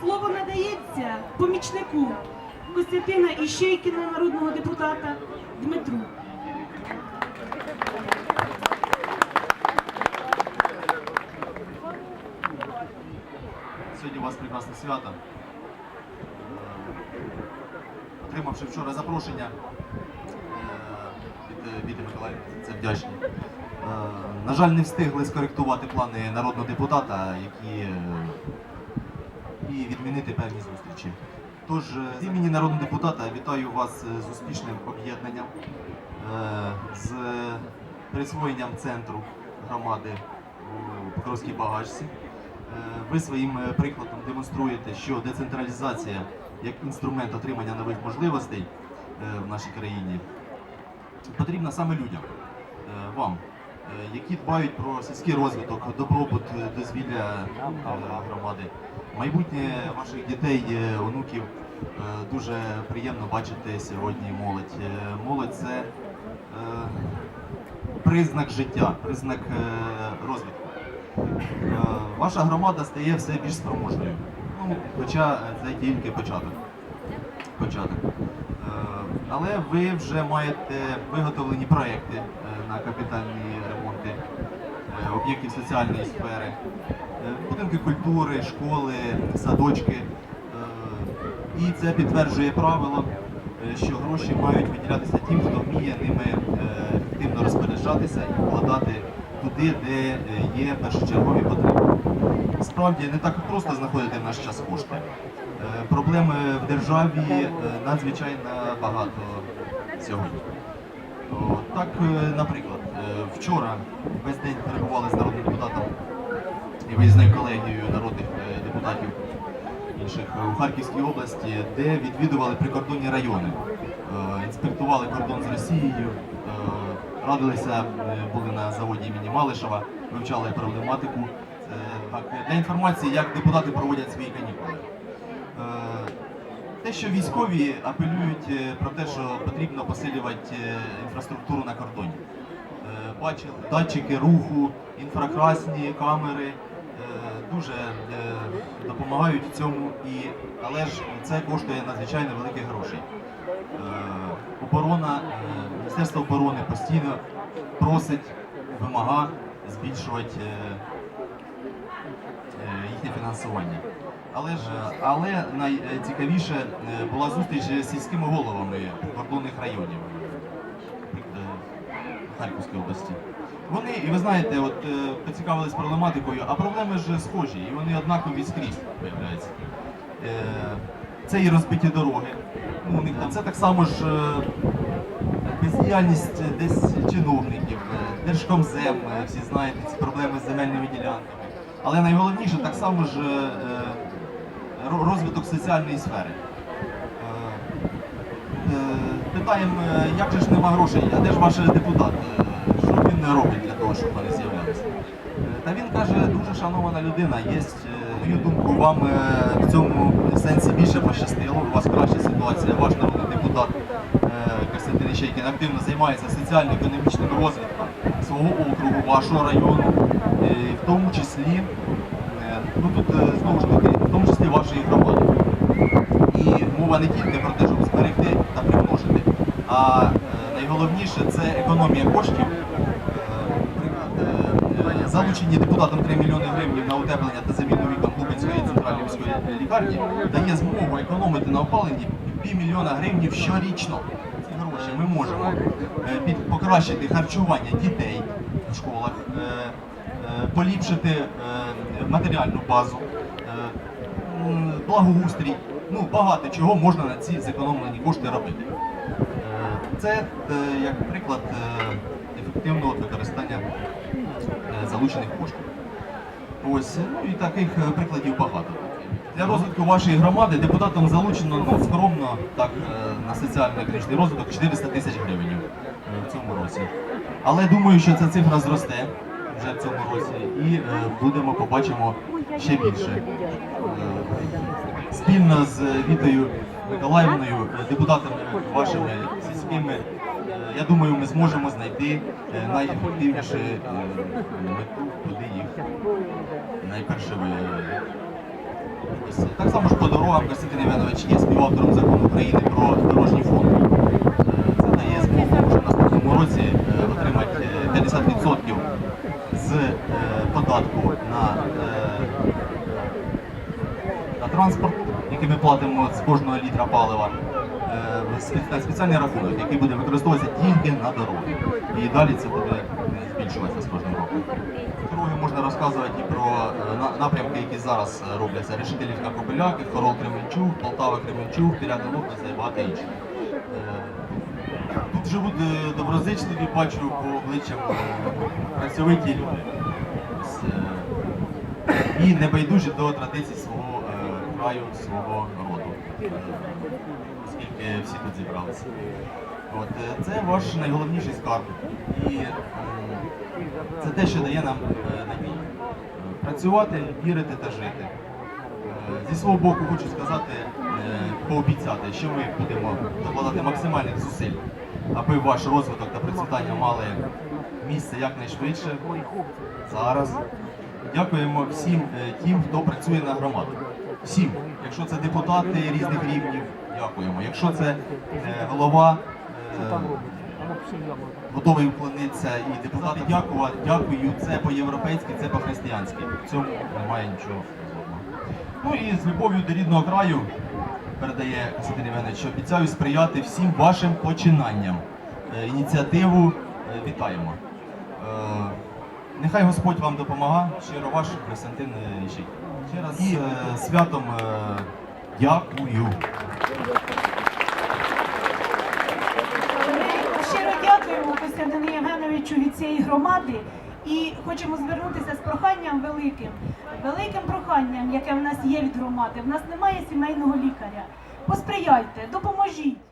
Слово надається помічнику Костянтина Іщейкіна, народного депутата Дмитру. Сьогодні у вас прекрасне свято. Е, Отримавши вчора запрошення е, від Віти Миколаївни, це вдячні. Е, На жаль, не встигли скоректувати плани народного депутата, які і відмінити певні зустрічі. Тож е, з імені народного депутата вітаю вас е, з успішним об'єднанням, е, з присвоєнням центру громади у Покровській багачці. Ви своїм прикладом демонструєте, що децентралізація як інструмент отримання нових можливостей в нашій країні потрібна саме людям, вам, які дбають про сільський розвиток, добробут, дозвілля громади. Майбутнє ваших дітей, е, онуків е, дуже приємно бачити сьогодні молодь. Е, Молодь це признак життя, признак розвитку. Ваша громада стає все більш спроможною. Ну, хоча це тільки початок. початок. Але ви вже маєте виготовлені проекти на капітальні ремонти об'єктів соціальної сфери, будинки культури, школи, садочки. Е, І це підтверджує правило, е, що гроші мають виділятися тим, хто вміє ними е, ефективно розпоряджатися і вкладати туди, де е, є першочергові потреби. Справді не так просто знаходити в наш час кошти. Е, Проблеми в державі е, надзвичайно багато сьогодні. Так, е, наприклад, е, вчора весь день перебували з народним депутатом і виїзною колегією народних е, депутатів інших е, у Харківській області, де відвідували прикордонні райони, Е, інспектували кордон з Росією, радилися, були на заводі імені Малишева, вивчали проблематику. Так, для інформації, як депутати проводять свої канікули. Те, що військові апелюють про те, що потрібно посилювати інфраструктуру на кордоні. Бачили датчики руху, інфракрасні камери дуже е, допомагають цьому, але ж це коштує надзвичайно великих грошей. Е, Оборона, е, Міністерство оборони постійно просить, вимага збільшувати е, е, їхнє фінансування. Але ж але найцікавіше е, була зустріч з сільськими головами кордонних районів е, Харківської області. Вони, і ви знаєте, от е, поцікавились проблематикою, а проблеми ж схожі, і вони однакові скрізь виявляється. Е, Це і розбиті дороги. Ну, у них там це так само ж е, бездіяльність десь чиновників, Держкомзем, всі знаєте, ці проблеми з земельними ділянками. Але найголовніше так само ж розвиток соціальної сфери. Питаємо, як же ж нема грошей, а де ж ваш депутат? Е, він робить для того, щоб вони з'являлися? Е, Та він каже, дуже шанована людина, є, е, мою думку, вам е, в цьому сенсі більше пощастило, у вас краща ситуація, ваш народний депутат Костянтин Іщейкін активно займається соціально-економічним розвитком свого округу, вашого району, е, в тому числі, ну тут знову ж таки, в тому числі вашої громади. І мова не тільки про те, щоб зберегти та примножити, а найголовніше це економія коштів. Залучені депутатом 3 мільйони гривень на утеплення та заміну вікон Лубенської центральної міської лікарні дає змогу економити на опаленні півмільйона гривень щорічно. Ці гроші ми можемо е, покращити харчування дітей в школах, е, е, поліпшити матеріальну базу. благоустрій. Ну, багато чого можна на ці зекономлені кошти робити. Це як приклад ефективного використання залучених коштів. Ось, ну і таких е, прикладів багато. Для розвитку вашої громади депутатам залучено ну, скромно так, е, на соціально-економічний розвиток 400 тисяч гривень е, в цьому році. Але думаю, що ця цифра зросте вже в цьому році і е, будемо побачимо ще більше. Е, Спільно з Вітою Миколаївною, е, депутатами вашими сільськими, е, я думаю, ми зможемо знайти е, найефективнішу е, мету, куди їх найперше ви Ось, так само ж по дорогам Костянтин Іванович є співавтором закону України про дорожній фонд. Е, Це дає змогу вже наступному році отримати е, 50% з податку на, на транспорт, який ми платимо з кожного літра палива. Е, спеціальний рахунок, який буде використовуватися тільки на дороги. І далі це буде збільшуватися з кожним роком. Дороги можна розказувати і про е, напрямки, які зараз е, робляться. Решетилівка Кобиляки, Хорол Кременчук, Полтава Кременчук, Піряна Лопниця і багато інших. Тут живуть доброзичливі, бачу по обличчям працьовиті люди. І небайдужі до традицій свого краю, свого роду. Е, Оскільки всі тут зібралися. От, е, це ваш найголовніший скарб. І це те, що дає нам е, надію. Е, Працювати, вірити та жити. Е, Зі свого боку хочу сказати, е, пообіцяти, що ми будемо докладати максимальних зусиль, аби ваш розвиток та процвітання мали місце якнайшвидше. Зараз. Дякуємо всім е, тим, хто працює на громаду. Всім. Якщо це депутати різних рівнів, дякуємо. Якщо це е, голова, е, готовий вклонитися і депутати дякувати, дякую. Це по-європейськи, це по-християнськи. В цьому немає нічого. Ну і з любов'ю до рідного краю передає Костянтин Іванович, обіцяю сприяти всім вашим починанням. Е, Ініціативу е, вітаємо. Нехай Господь вам допомагає. Щиро ваш Костянтин Іщик. Ще раз е, святом е, дякую. Ми щиро дякуємо Костянтину Євгеновичу від цієї громади і хочемо звернутися з проханням великим, великим проханням, яке в нас є від громади. В нас немає сімейного лікаря. Посприяйте, допоможіть.